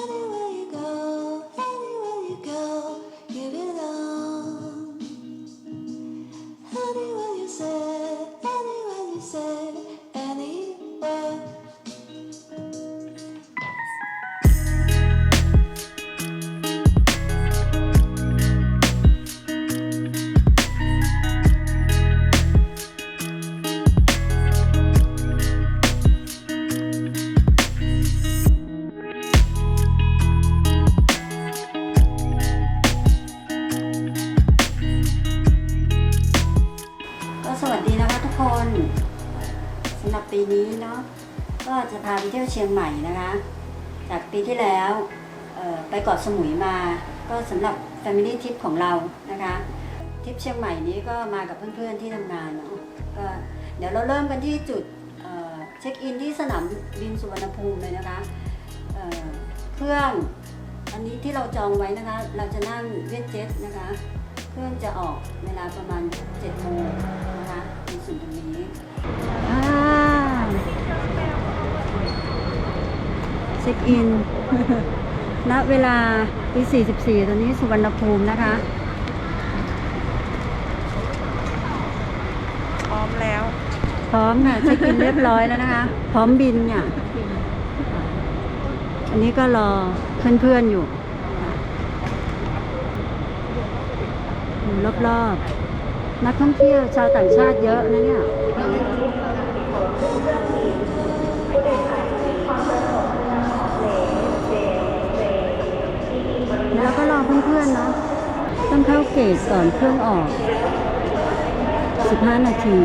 Anyway. นี้เนาะก็จะพาไปเที่ยวเชียงใหม่นะคะ จากปีที่แล้วไปเกาะสมุยมา ก็สำหรับ Family Trip ของเรานะคะทริปเชียงใหม่นี้ก็มากับเพื่อนๆที่ทำงานเนาะก็เดี๋ยวเราเริ่มกันที่จุดเเช็คอินที่สนามบินสุวรรณภูมิเลยนะคะเเครื่องอันนี้ที่เราจองไว้นะคะ เราจะนั่งเวียดเจ็ตนะคะ เครื่องจะออกเวลาประมาณ7โมงนะคะในส่วนตรงนี้ ช็คอินณเวลาตี44ตอนนี้สุวรรณภูมินะคะ พร้อมแล้ว พร้อมค่ะเช็คอินเรียบร้อยแล้วนะคะ พร้อมบินเนี่ย อันนี้ก็รอเพื่อนๆอยู่อยู่รอบๆนักท่องเที่ยวชาวต่างชาติเยอะนะเนี่ย แล้วก็รอ เพื่อนเนาะต้องเข้าเกตก่อนเครื่องออก 15 นาที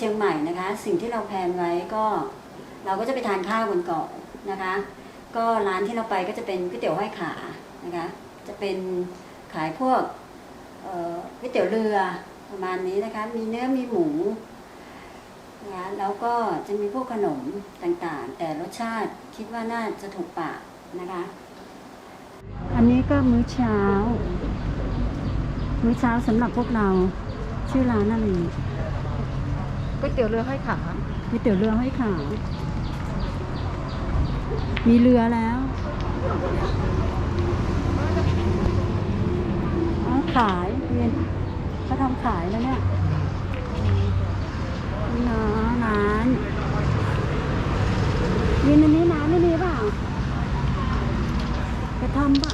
ชียงใหม่นะคะ สิ่งที่เราแพลนไว้ก็เราก็จะไปทานข้าวกันก่อนะคะ ก็ร้านที่เราไปก็จะเป็นก๋วยเตี๋ยวห้อยขานะคะ จะเป็นขายพวกก๋วยเตี๋ยวเรือประมาณนี้นะคะ มีเนื้อมีหมูนะคะแล้วก็จะมีพวกขนมต่างๆ แต่รสชาติคิดว่าน่าจะถูกปากนะคะ อันนี้ก็มื้อเช้า มื้อเช้าสำหรับพวกเราชื่อร้านอะไร ก๋วยเตี๋ยวเรือห้อยขาก๋วยเตี๋ยวเรือห้อยขา มีเรือแล้วอ๋อขายเรียนเขาทำขายแล้วเนี่ยนี่เนาะร้านวินอันนี้น้ำไม่มีเปล่ากระทำปะ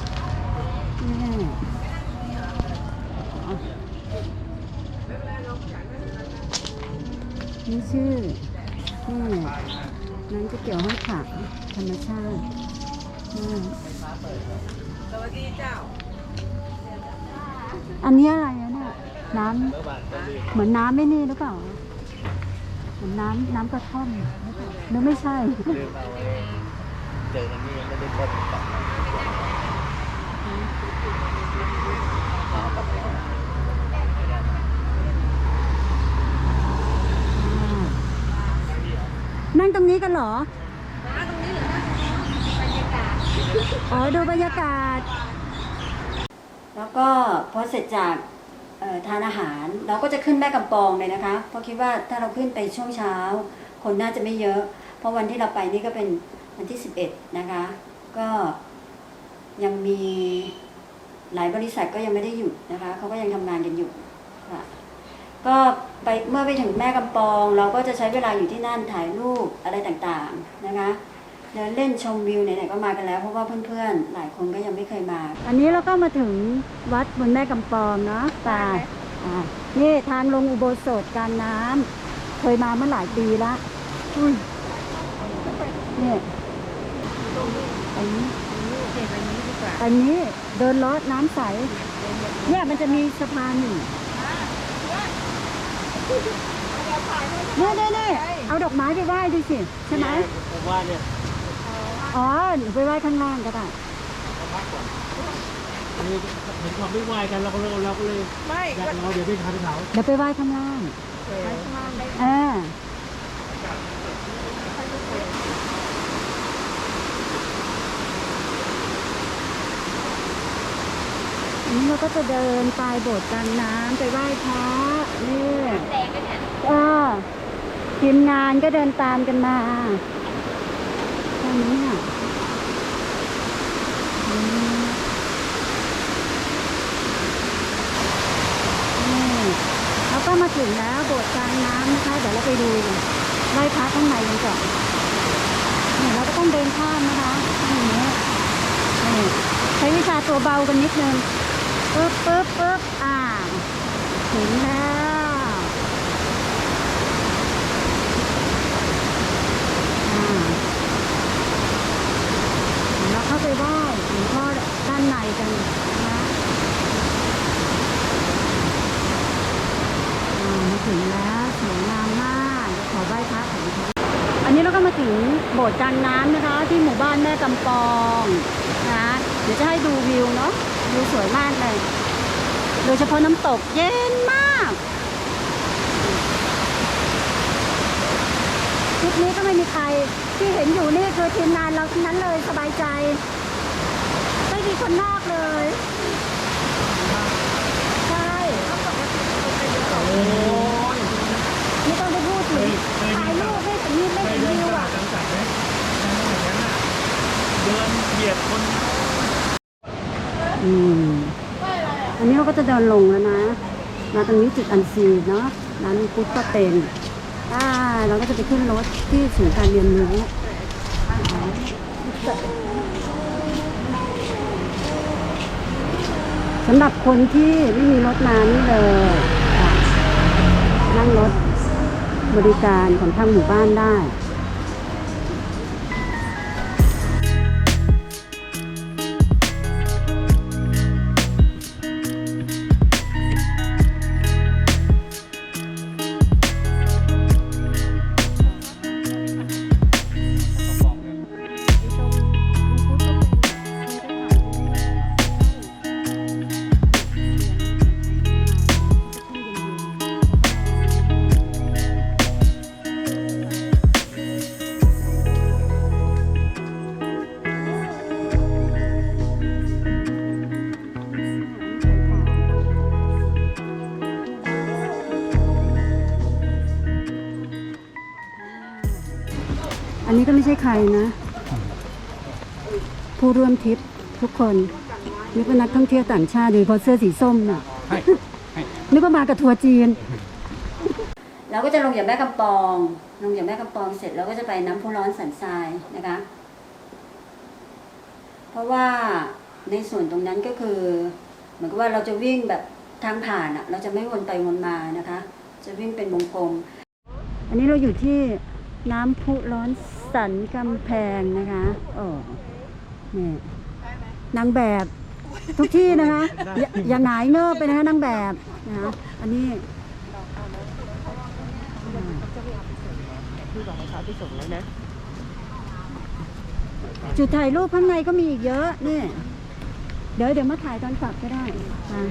นี่อ๋อ นี่ชื่อนี่ร้านก๋วยเตี๋ยวห้อยขาธรรมชาติอืมสวัสดีเจ้า อันนี้อะไรอะเนี่ยน้ำเหมือนน้ำไม่นี่หรือเปล่าเหมือนน้ำน้ำกระท่อมหรือเปล่าหรือไม่ใช่ลืมเอาไว้เจอกันนี่ยังไม่ได้ต้มต่อ นั่งตรงนี้กันเหรออ๋อดูบรรยากาศ แล้วก็พอเสร็จจากทานอาหารเราก็จะขึ้นแม่กำปองเลยนะคะ เพราะคิดว่าถ้าเราขึ้นไปช่วงเช้า คนน่าจะไม่เยอะ เพราะวันที่เราไปนี่ก็เป็นวันที่ 11 นะคะ ก็ยังมีหลายบริษัทก็ยังไม่ได้หยุดนะคะเขาก็ยังทำงานกันอยู่ ก็ไปเมื่อไปถึงแม่กำปอง เราก็จะใช้เวลาอยู่ที่นั่นถ่ายรูปอะไรต่างๆนะคะเดินเล่นชมวิวไหนๆก็มากันแล้ว เพราะว่าเพื่อนๆ หลายคนก็ยังไม่เคยมา อันนี้เราก็มาถึงวัดบนแม่กำปองเนาะตาอ่านี่ทางลงอุโบสถการน้ำเคยมาเมื่อหลายปีละอุ้ยเนี่อันนี้อันนี้เดินลอดน้ำใสเนี่ยมันจะมีสะพานอยู่เนี่ยเนี่ยเนี่ยเอาดอกไม้ไปไหว้ดูสิใช่ไหมผมว่าเนี่ยอ๋อหนูไปไหว้ข้างล่างก็ได้คือเห็นความไม่ไหวกันเราก็เลยเราก็เลยอยากเราเดี๋ยวไปทานเขาเดี๋ยวไปไหว้ข้างล่างอ่าอัน นี้เราก็จะเดินไปโบสถ์กลางน้ำไปไหว้พระนี่เออทีมงานก็เดินตามกันมาตรงนี้อะนี่เราก็มาถึงแล้วโบสถ์กลางน้ำนะคะ เดี๋ยวเราไปดูไหว้พระข้างในกันก่อนนี่เราก็ต้องเดินข้ามนะคะอย่างนี้ใช้วิชาตัวเบากันนิดนึง ปึ๊บปึ๊บปึ๊บอ่าถึงแล้วอ่าเราเข้าไปไหว้หลวงพ่อด้านในกันนะคะอ่ามาถึงแล้วสวยงามมากเดี๋ยวขอไหว้พระก่อนนะคะอันนี้เราก็มาถึงโบสถ์กลางน้ำนะคะ ที่หมู่บ้านแม่กำปองนะเดี๋ยวจะให้ดูวิวเนาะ วิวสวยมากเลย โดยเฉพาะน้ำตกเย็นมากทริปนี้ก็ไม่มีใครที่เห็นอยู่นี่คือทีมงานเราทั้งนั้นเลยสบายใจ ไม่มีคนนอกเลยใช่โอ้ย ไม่ต้องไปพูดถึงถ่ายรูปไม่ถึงนี่ไม่ เคย ถึง เดิน วิว ตลา อะ ดจังสันไหมอย่างนั้นน่ะเดินเหยียบคน อืมอันนี้เราก็ จะเดินลงแล้วนะมาตรงนี้จุดอันซีเนาะร้านกุ๊ดก็เป็นอ่าเราก็จะไปขึ้นรถที่ศูนย์การเรียนรู้สำหรับคนที่ไม่มีรถมานี่เลยนั่งรถบริการของทางหมู่บ้านได้ ใช่ใครนะ ผู้ร่วมทริปทุกคนนึกว่านักท่องเที่ยวต่างชาติโดยเฉพาะเสื้อสีส้มน่ะนึกว่ามากับทัวร์จีน เราก็จะลงจากแม่กำปอง ลงจากแม่กำปองเสร็จเราก็จะไปน้ำพุร้อนสันทรายนะคะ เพราะว่าในส่วนตรงนั้นก็คือ เหมือนกับว่าเราจะวิ่งแบบทางผ่านอะเราจะไม่วนไปวนมานะคะ จะวิ่งเป็นวงกลม อันนี้เราอยู่ที่น้ำพุร้อน สันกำแพงนะคะโอ้นี่นางแบบทุกที่นะคะ อย่าอย่าหงายเงิบไปนะคะนางแบบนะคะอันนี้จุดถ่ายรูปข้างในก็มีอีกเยอะนี่เดี๋ยวเดี๋ยวมาถ่ายตอนกลับก็ได้ค่ะ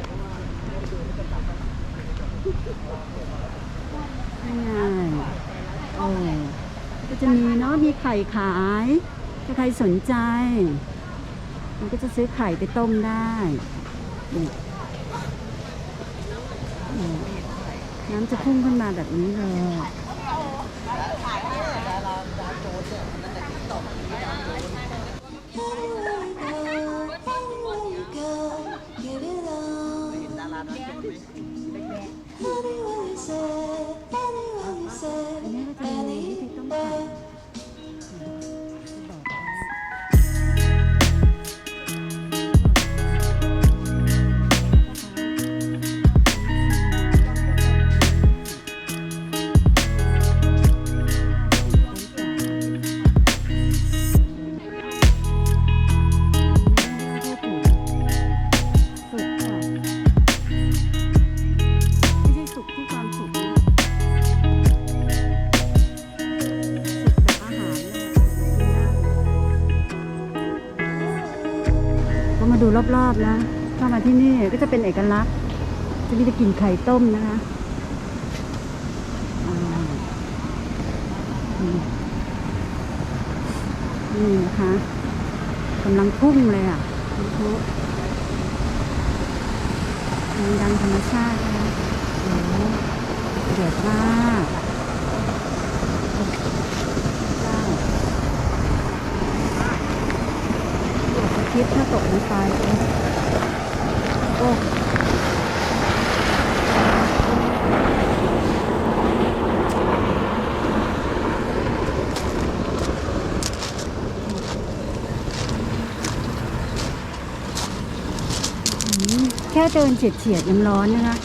ง่ายๆโอ้ ก็จะมีเนาะมีไข่ขาย ถ้าใครสนใจ มันก็จะซื้อไข่ไปต้มได้น้ำจะพุ่งขึ้นมาแบบนี้เลย รอบๆนะเข้ามาที่นี่ก็จะเป็นเอกลักษณ์จะมีแต่กลิ่นไข่ต้มนะคะนี่นะคะกำลังพุ่งเลยอะน้ำพุดังธรรมชาตินะโอ้เดือดมากโอ้เจ้า คิดถ้าตกลงไปโอ้แค่เดินเฉียดๆยังร้อนนะคะ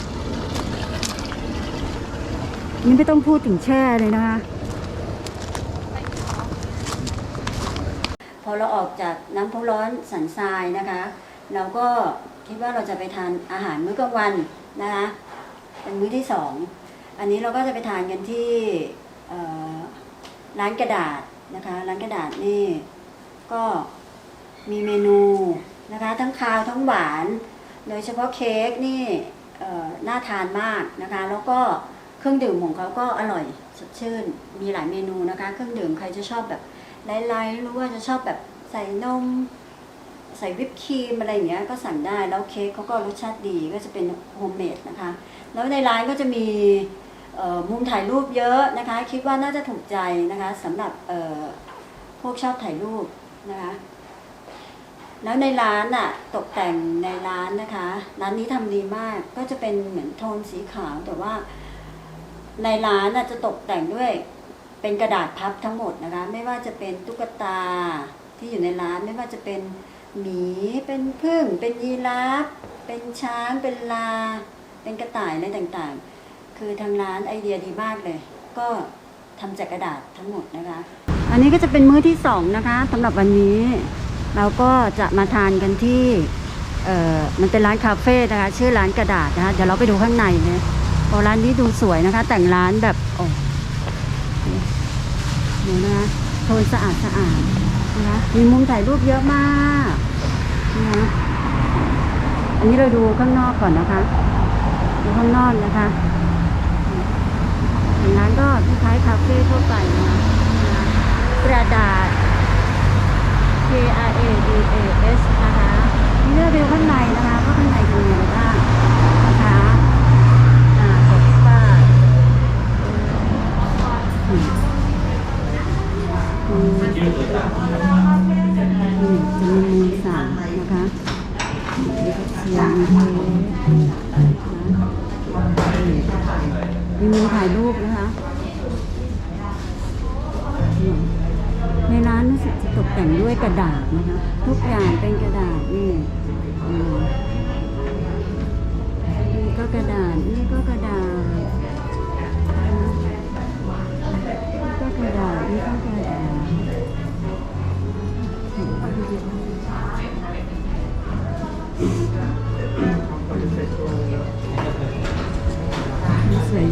นี่ไม่ต้องพูดถึงแช่เลยนะคะ อเราออกจากน้ำพุร้อนสันทรายนะคะ เราก็คิดว่าเราจะไปทานอาหารมื้อกลางวันนะคะเป็นมื้อที่สองอันนี้เราก็จะไปทานกันที่ร้านกระดาษนะคะ ร้านกระดาษนี่ก็มีเมนูนะคะ ทั้งคาวทั้งหวาน โดยเฉพาะเค้กนี่น่าทานมากนะคะ แล้วก็เครื่องดื่มของเขาก็อร่อยสดชื่น มีหลายเมนูนะคะ เครื่องดื่มใครจะชอบแบบ ไล่ๆรือว่าจะชอบแบบใส่นม ใส่วิปครีมอะไรอย่างเงี้ยก็สั่งได้แล้วเค้กเขาก็รสชาติดีก็จะเป็นโฮมเมดนะคะ แล้วในร้านก็จะมีมุมถ่ายรูปเยอะนะคะ คิดว่าน่าจะถูกใจนะคะสำหรับพวกชอบถ่ายรูปนะคะแล้วในร้านอะตกแต่งในร้านนะคะ ร้านนี้ทำดีมากก็จะเป็นเหมือนโทนสีขาวแต่ว่าในร้านอะจะตกแต่งด้วย เป็นกระดาษพับทั้งหมดนะคะ ไม่ว่าจะเป็นตุ๊กตาที่อยู่ในร้านไม่ว่าจะเป็นหมีเป็นผึ้งเป็นยีราฟเป็นช้างเป็นลา เป็นกระต่ายอะไรต่างๆ คือทางร้านไอเดียดีมากเลย ก็ทำจากกระดาษทั้งหมดนะคะ อันนี้ก็จะเป็นมื้อที่สองนะคะสำหรับวันนี้ เราก็จะมาทานกันที่เอ่อมันเป็นร้านคาเฟ่นะคะ ชื่อร้านกระดาษนะคะเดี๋ยวเราไปดูข้างในเลยโอ้ร้านนี้ดูสวยนะคะ แต่งร้านแบบโอ้ ดูนะคะโทนสะอาดสะอาดนะคะมีมุมถ่ายรูปเยอะมากนะคะอันนี้เราดูข้างนอกก่อนนะคะ ดูข้างนอกนะคะร้านก็คล้ายคาเฟ่ทั่วไปนะกระดาษ K R A D A S นะคะนี่เราไปดูข้างในนะคะว่าข้างในเป็นยังไงบ้างนะคะอ่ากดป้ายอืมอืมอืม จะมีมือสั่งนะคะเสียงเทมีมือถ่ายรูปนะ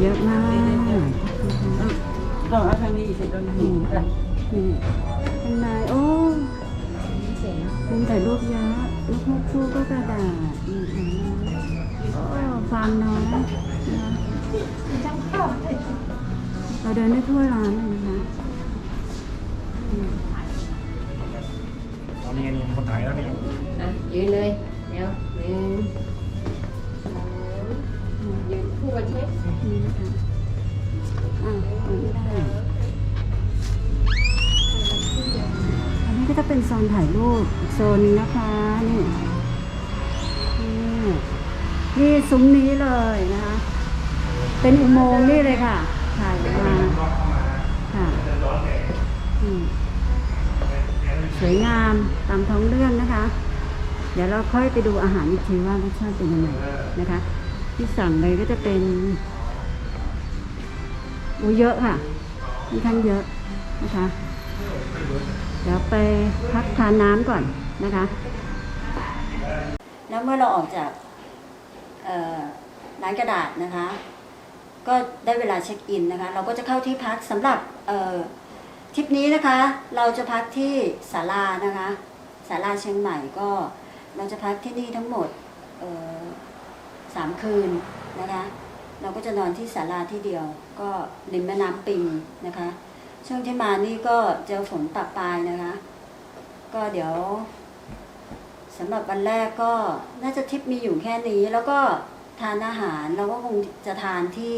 อะมากต้องเอาทางนี้สิตรงนี้นี่ข้างในโอ้มุมถ่ายรูปยะลูกฮูกคู่ก็กระดาษนี่ค่ะโอ้ฟาร์มน้อยนะเราเดินได้ทั่วร้านเลยนะคะตอนนี้คนถ่ายแล้วนี่อะยืนเลย เดี๋ยวหนึ่ง อันใช่ไหมนี่นะคะอะเปิดไม่ได้จะเป็นโซนถ่ายรูปอีกโซนนึงนะคะนี่นี่นี่ซุ้มนี้เลยนะคะ เป็นอุโมงค์นี่เลยค่ะถ่ายมาค่ะอืมสวยงามตามท้องเรื่องนะคะ เดี๋ยวเราค่อยไปดูอาหารอีกทีว่ารสชาติเป็นยังไงนะคะ ที่สั่งเลยก็จะเป็นโอ้เยอะค่ะค่อนข้งเยอะนะคะ เดี๋ยวไปพักทานน้ำก่อนนะคะ แล้วเมื่อเราออกจากเออร้านกระดาษนะคะ ก็ได้เวลาเช็คอินนะคะ เราก็จะเข้าที่พักสำหรับเออทริปนี้นะคะ เราจะพักที่ศาลานะคะศาลาเชียงใหม่ก็เราจะพักที่นี่ทั้งหมดเออ สามคืนนะคะ เราก็จะนอนที่ศาลาที่เดียว ก็ริมแม่น้ำปิงนะคะ ช่วงที่มานี่ก็เจอฝนปะปลายนะคะ ก็เดี๋ยวสำหรับวันแรกก็น่าจะทริปมีอยู่แค่นี้ แล้วก็ทานอาหารเราก็คงจะทานที่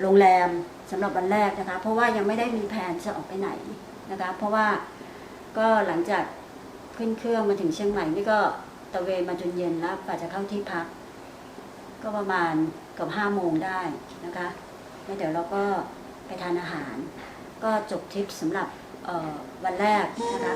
โรงแรมสำหรับวันแรกนะคะ เพราะว่ายังไม่ได้มีแผนจะออกไปไหนนะคะ เพราะว่าก็หลังจากขึ้นเครื่องมาถึงเชียงใหม่นี่ก็ ตะเวนมาจนเย็นแล้วกว่าจะเข้าที่พัก ก็ประมาณเกับห้าโมงได้นะคะแล้วเดี๋ยวเราก็ไปทานอาหาร ก็จบทริปสำหรับวันแรกนะคะ